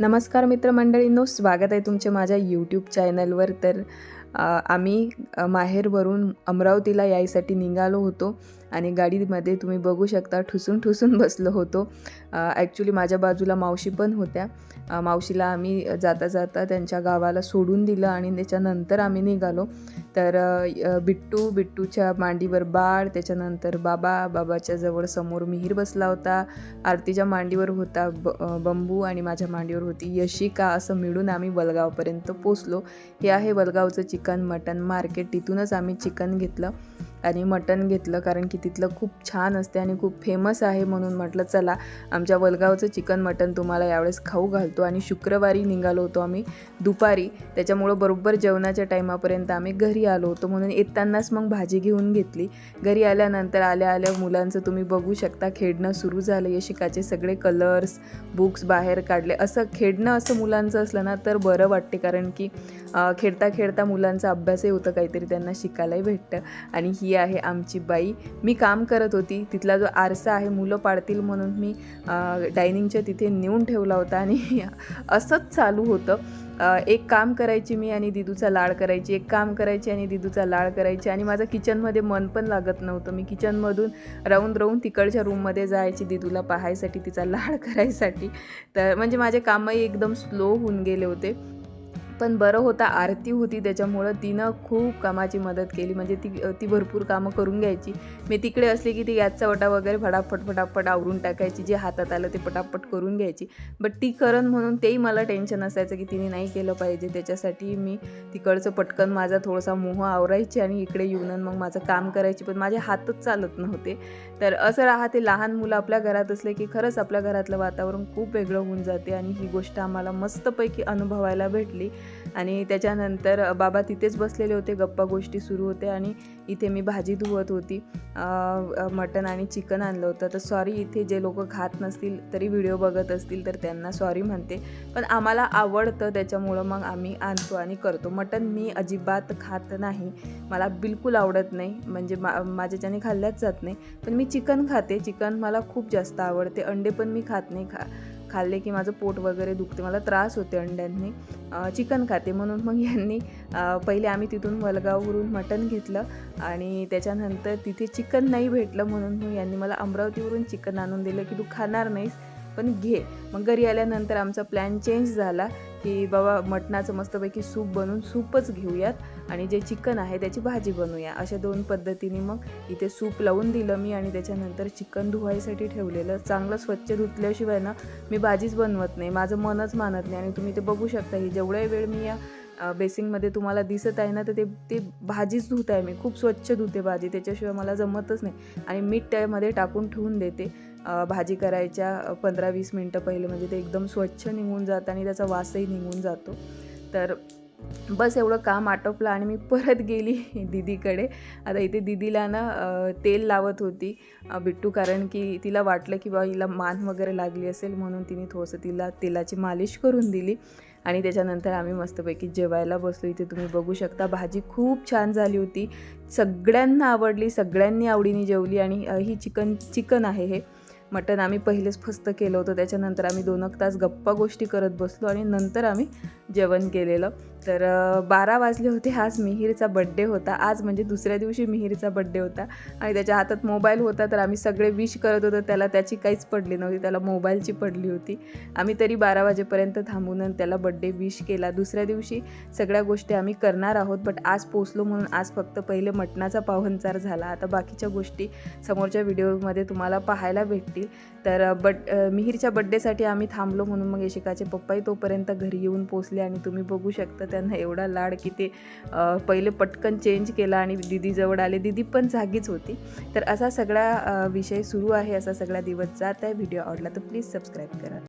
नमस्कार मित्रमंडळींनो स्वागत आहे तुमचे माझ्या यूट्यूब चॅनलवर तर आम्ही माहेरवरून अमरावतीला यायसाठी निघालो होतो आणि गाडीमध्ये तुम्ही बघू शकता ठुसून ठुसून बसलो होतो. ॲक्च्युली माझ्या बाजूला मावशी पण होत्या. मावशीला आम्ही जाता जाता त्यांच्या गावाला सोडून दिलं आणि त्याच्यानंतर आम्ही निघालो. तर बिट्टू बिट्टूच्या मांडीवर बाळ त्याच्यानंतर बाबा बाबाच्या जवळ समोर मिहीर बसला होता. आरतीच्या मांडीवर होता ब बंबू आणि माझ्या मांडीवर होती यशिका. असं मिळून आम्ही वलगावपर्यंत पोचलो हे आहे वलगावचं चिकन मटन. मार्केट तिथूनच आम्ही चिकन घेतलं. आणि मटन घेतलं कारण की तिथलं खूप छान असते आणि खूप फेमस आहे म्हणून म्हटलं चला आमच्या वलगावचं चिकन मटन तुम्हाला यावेळेस खाऊ घालतो. आणि शुक्रवारी निघालो होतो आम्ही दुपारी. त्याच्यामुळं बरोबर जेवणाच्या टायमापर्यंत आम्ही घरी आलो होतो म्हणून येतानाच मग भाजी घेऊन घेतली. घरी आल्यानंतर आल्या आल्या मुलांचं तुम्ही बघू शकता खेळणं सुरू झालं. यशिकाचे सगळे कलर्स बुक्स बाहेर काढले. असं खेळणं असं मुलांचं असलं ना तर बरं वाटते कारण की खेळता खेळता मुलांचा अभ्यासही होतं काहीतरी त्यांना शिकायलाही भेटतं. आणि ही आहे आमची बाई. मी काम करत होती. तिथला जो आरसा आहे मुलं पाडतील म्हणून मी डायनिंगच्या तिथे नेऊन ठेवला होता आणि असंच चालू होतं. एक काम करायची मी आणि दिदूचा लाड करायची एक काम करायची आणि दिदूचा लाड करायची आणि माझं किचनमध्ये मन पण लागत नव्हतं. मी किचनमधून राहून राहून तिकडच्या रूममध्ये जायची दिदूला पाहायसाठी तिचा लाड करायसाठी. तर म्हणजे माझे कामही एकदम स्लो होऊन गेले होते. पण बरं होता आरती होती त्याच्यामुळं तिनं खूप कामाची मदत केली. म्हणजे ती ती भरपूर कामं करून घ्यायची. मी तिकडे असले की ती गॅसचा वटा वगैरे फटाफट फटाफट आवरून टाकायची. जे हातात आलं ते पटापट करून घ्यायची. बट ती करण म्हणून तेही मला टेन्शन असायचं की तिने नाही केलं पाहिजे. त्याच्यासाठी मी तिकडचं पटकन माझा थोडासा मोह आवरायची आणि इकडे येऊन मग माझं काम करायची. पण माझे हातच चालत नव्हते. तर असं राहते लहान मुलं आपल्या घरात असले की खरंच आपल्या घरातलं वातावरण खूप वेगळं होऊन जाते. आणि ही गोष्ट आम्हाला मस्तपैकी अनुभवायला भेटली. आणि त्याच्यानंतर बाबा तिथेच बसलेले होते गप्पा गोष्टी सुरू होते आणि इथे मी भाजी धुवत होती. मटन आणि चिकन आणलं होतं. तर सॉरी इथे जे लोक खात नसतील तरी व्हिडिओ बघत असतील तर त्यांना सॉरी म्हणते. पण आम्हाला आवडतं त्याच्यामुळं मग आम्ही आणतो आणि करतो. मटन मी अजिबात खात नाही. मला बिलकुल आवडत नाही. म्हणजे मा माझ्याच्याने खाल्ल्याच जात नाही. पण मी चिकन खाते. चिकन मला खूप जास्त आवडते. अंडे पण मी खात नाही खा खाल्ले की माझं पोट वगैरे दुखते मला त्रास होते अंड्यांनी. चिकन खाते म्हणून मग यांनी पहिले आम्ही तिथून वलगाववरून मटण घेतलं आणि त्याच्यानंतर तिथे चिकन नाही भेटलं म्हणून मग यांनी मला अमरावतीवरून चिकन आणून दिलं की तू खाणार नाहीस पण घे. मग घरी आल्यानंतर आमचा प्लॅन चेंज झाला. की बाबा मटणाचं मस्तपैकी सूप बनवून सूपच घेऊयात आणि जे चिकन आहे त्याची भाजी बनवूया. अशा दोन पद्धतीने मग इथे सूप लावून दिलं मी आणि त्याच्यानंतर चिकन धुवायसाठी ठेवलेलं. चांगलं स्वच्छ धुतल्याशिवाय ना मी भाजीच बनवत नाही. माझं मनच मानत नाही आणि तुम्ही ते बघू शकता ही जेवढ्या वेळ मी या बेसिंगमध्ये तुम्हाला दिसत आहे ना तर ते ते भाजीच धुत आहे मी. खूप स्वच्छ धुते भाजी त्याच्याशिवाय मला जमतच नाही. आणि मीठ त्यामध्ये टाकून ठेवून देते. भाजी करायच्या पंधरा वीस मिनटं पहिले म्हणजे ते एकदम स्वच्छ निघून जातं आणि त्याचा वासही निघून जातो. तर बस एवढं काम आटोपलं आणि मी परत गेली दिदीकडे. आता इथे दिदीला ना तेल लावत होती बिट्टू कारण की तिला वाटलं की बा हिला मान वगैरे लागली असेल म्हणून तिने थोडंसं तिला तेलाची मालिश करून दिली. आणि त्याच्यानंतर आम्ही मस्तपैकी जेवायला बसलो. इथे तुम्ही बघू शकता भाजी खूप छान झाली होती. सगळ्यांना आवडली सगळ्यांनी आवडीने जेवली आणि ही चिकन चिकन आहे हे. मटण आम्ही पहिलेच फस्त केलं होतं. त्याच्यानंतर आम्ही दोन एक तास गप्पा गोष्टी करत बसलो आणि नंतर आम्ही जेवण केलेलं. तर बारा वाजले होते. आज मिहीरचा बड्डे होता. आज म्हणजे दुसऱ्या दिवशी मिहीरचा बड्डे होता. आणि त्याच्या हातात मोबाईल होता. तर आम्ही सगळे विश करत होतो. त्याला त्याची काहीच पडली नव्हती. त्याला मोबाईलची पडली होती. आम्ही तरी बारा वाजेपर्यंत थांबून आणि त्याला बड्डे विश केला. दुसऱ्या दिवशी सगळ्या गोष्टी आम्ही करणार आहोत. बट आज पोचलो म्हणून आज फक्त पहिले मटणाचा पाहुणचार झाला. आता बाकीच्या गोष्टी समोरच्या व्हिडिओमध्ये तुम्हाला पाहायला भेटतील. तर बट मिहीरच्या बड्डेसाठी आम्ही थांबलो म्हणून मग यशिकाचे पप्पाही तोपर्यंत घरी येऊन पोचले आणि तुम्ही बघू शकता. त्यांना एवढा लाड की ते पहिले पटकन चेंज केला आणि दिदीजवळ आले. दिदी पण जागीच होती. तर असा सगळा विषय सुरू आहे. असा सगळा दिवस जात आहे. व्हिडिओ आवडला तर प्लीज सबस्क्राईब करा.